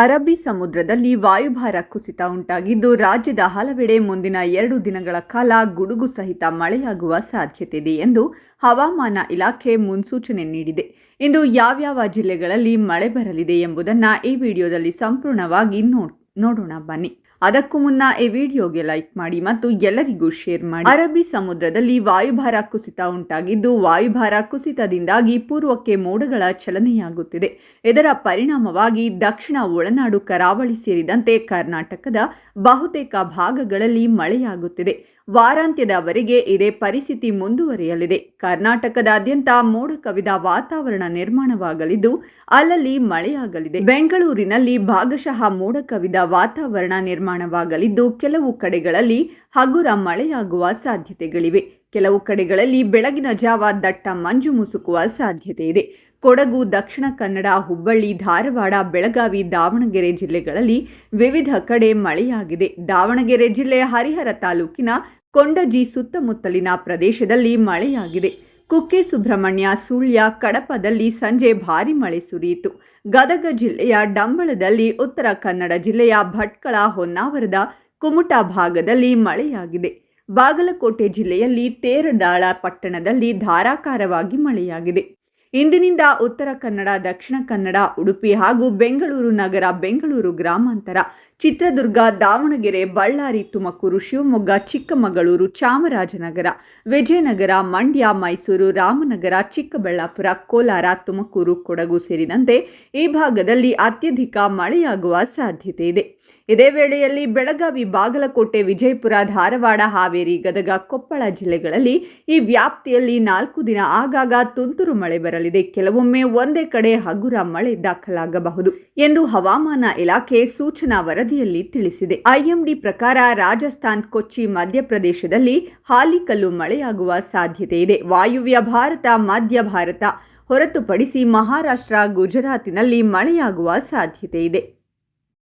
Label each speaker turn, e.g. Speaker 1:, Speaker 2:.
Speaker 1: ಅರಬ್ಬಿ ಸಮುದ್ರದಲ್ಲಿ ವಾಯುಭಾರ ಕುಸಿತ ಉಂಟಾಗಿದ್ದು, ರಾಜ್ಯದ ಹಲವೆಡೆ ಮುಂದಿನ ಎರಡು ದಿನಗಳ ಕಾಲ ಗುಡುಗು ಸಹಿತ ಮಳೆಯಾಗುವ ಸಾಧ್ಯತೆ ಇದೆ ಎಂದು ಹವಾಮಾನ ಇಲಾಖೆ ಮುನ್ಸೂಚನೆ ನೀಡಿದೆ. ಇಂದು ಯಾವ್ಯಾವ ಜಿಲ್ಲೆಗಳಲ್ಲಿ ಮಳೆ ಬರಲಿದೆ ಎಂಬುದನ್ನು ಈ ವಿಡಿಯೋದಲ್ಲಿ ಸಂಪೂರ್ಣವಾಗಿ ನೋಡ್, ನೋಡೋಣ ಬನ್ನಿ. ಅದಕ್ಕೂ ಮುನ್ನ ಈ ವಿಡಿಯೋಗೆ ಲೈಕ್ ಮಾಡಿ ಮತ್ತು ಎಲ್ಲರಿಗೂ ಶೇರ್ ಮಾಡಿ. ಅರಬ್ಬಿ ಸಮುದ್ರದಲ್ಲಿ ವಾಯುಭಾರ ಕುಸಿತ ಉಂಟಾಗಿದ್ದು, ವಾಯುಭಾರ ಕುಸಿತದಿಂದಾಗಿ ಪೂರ್ವಕ್ಕೆ ಮೋಡಗಳ ಚಲನೆಯಾಗುತ್ತಿದೆ. ಇದರ ಪರಿಣಾಮವಾಗಿ ದಕ್ಷಿಣ ಒಳನಾಡು ಕರಾವಳಿ ಸೇರಿದಂತೆ ಕರ್ನಾಟಕದ ಬಹುತೇಕ ಭಾಗಗಳಲ್ಲಿ ಮಳೆಯಾಗುತ್ತಿದೆ. ವಾರಾಂತ್ಯದವರೆಗೆ ಇದೇ ಪರಿಸ್ಥಿತಿ ಮುಂದುವರಿಯಲಿದೆ. ಕರ್ನಾಟಕದಾದ್ಯಂತ ಮೋಡ ಕವಿದ ವಾತಾವರಣ ನಿರ್ಮಾಣವಾಗಲಿದ್ದು, ಅಲ್ಲಲ್ಲಿ ಮಳೆಯಾಗಲಿದೆ. ಬೆಂಗಳೂರಿನಲ್ಲಿ ಭಾಗಶಃ ಮೋಡ ಕವಿದ ವಾತಾವರಣ ನಿರ್ಮಾಣವಾಗಲಿದ್ದು ಕೆಲವು ಕಡೆಗಳಲ್ಲಿ ಹಗುರ ಮಳೆಯಾಗುವ ಸಾಧ್ಯತೆಗಳಿವೆ. ಕೆಲವು ಕಡೆಗಳಲ್ಲಿ ಬೆಳಗಿನ ಜಾವ ದಟ್ಟ ಮಂಜು ಮುಸುಕುವ ಸಾಧ್ಯತೆ ಇದೆ. ಕೊಡಗು, ದಕ್ಷಿಣ ಕನ್ನಡ, ಹುಬ್ಬಳ್ಳಿ, ಧಾರವಾಡ, ಬೆಳಗಾವಿ, ದಾವಣಗೆರೆ ಜಿಲ್ಲೆಗಳಲ್ಲಿ ವಿವಿಧ ಕಡೆ ಮಳೆಯಾಗಿದೆ. ದಾವಣಗೆರೆ ಜಿಲ್ಲೆ ಹರಿಹರ ತಾಲೂಕಿನ ಕೊಂಡಜಿ ಸುತ್ತಮುತ್ತಲಿನ ಪ್ರದೇಶದಲ್ಲಿ ಮಳೆಯಾಗಿದೆ. ಕುಕ್ಕೆ ಸುಬ್ರಹ್ಮಣ್ಯ ಸುಳ್ಯ ಕಡಪದಲ್ಲಿ ಸಂಜೆ ಭಾರಿ ಮಳೆ ಸುರಿಯಿತು. ಗದಗ ಜಿಲ್ಲೆಯ ಡಂಬಳದಲ್ಲಿ ಉತ್ತರ ಕನ್ನಡ ಜಿಲ್ಲೆಯ ಭಟ್ಕಳ ಹೊನ್ನಾವರದ ಕುಮುಟ ಭಾಗದಲ್ಲಿ ಮಳೆಯಾಗಿದೆ. ಬಾಗಲಕೋಟೆ ಜಿಲ್ಲೆಯಲ್ಲಿ ತೇರದಾಳ ಪಟ್ಟಣದಲ್ಲಿ ಧಾರಾಕಾರವಾಗಿ ಮಳೆಯಾಗಿದೆ. ಇಂದಿನಿಂದ ಉತ್ತರ ಕನ್ನಡ, ದಕ್ಷಿಣ ಕನ್ನಡ, ಉಡುಪಿ ಹಾಗೂ ಬೆಂಗಳೂರು ನಗರ, ಬೆಂಗಳೂರು ಗ್ರಾಮಾಂತರ ಚಿತ್ರದುರ್ಗ, ದಾವಣಗೆರೆ, ಬಳ್ಳಾರಿ, ತುಮಕೂರು, ಶಿವಮೊಗ್ಗ, ಚಿಕ್ಕಮಗಳೂರು, ಚಾಮರಾಜನಗರ, ವಿಜಯನಗರ, ಮಂಡ್ಯ, ಮೈಸೂರು, ರಾಮನಗರ, ಚಿಕ್ಕಬಳ್ಳಾಪುರ, ಕೋಲಾರ, ತುಮಕೂರು, ಕೊಡಗು ಸೇರಿದಂತೆ ಈ ಭಾಗದಲ್ಲಿ ಅತ್ಯಧಿಕ ಮಳೆಯಾಗುವ ಸಾಧ್ಯತೆ ಇದೆ. ಇದೇ ವೇಳೆಯಲ್ಲಿ ಬೆಳಗಾವಿ, ಬಾಗಲಕೋಟೆ, ವಿಜಯಪುರ, ಧಾರವಾಡ, ಹಾವೇರಿ, ಗದಗ, ಕೊಪ್ಪಳ ಜಿಲ್ಲೆಗಳಲ್ಲಿ ಈ ವ್ಯಾಪ್ತಿಯಲ್ಲಿ ನಾಲ್ಕು ದಿನ ಆಗಾಗ ತುಂತುರು ಮಳೆ ಬರಲಿದೆ. ಕೆಲವೊಮ್ಮೆ ಒಂದೇ ಕಡೆ ಹಗುರ ಮಳೆ ದಾಖಲಾಗಬಹುದು. ಎಂದು ಹವಾಮಾನ ಇಲಾಖೆ ಸೂಚನಾ ವರದಿಯಲ್ಲಿ ತಿಳಿಸಿದೆ. ಐಎಂಡಿ ಪ್ರಕಾರ ರಾಜಸ್ಥಾನ್, ಕೊಚ್ಚಿ, ಮಧ್ಯಪ್ರದೇಶದಲ್ಲಿ ಹಾಲಿಕಲ್ಲು ಮಳೆಯಾಗುವ ಸಾಧ್ಯತೆ ಇದೆ. ವಾಯುವ್ಯ ಭಾರತ, ಮಧ್ಯ ಭಾರತ ಹೊರತುಪಡಿಸಿ ಮಹಾರಾಷ್ಟ್ರ, ಗುಜರಾತಿನಲ್ಲಿ ಮಳೆಯಾಗುವ ಸಾಧ್ಯತೆ ಇದೆ.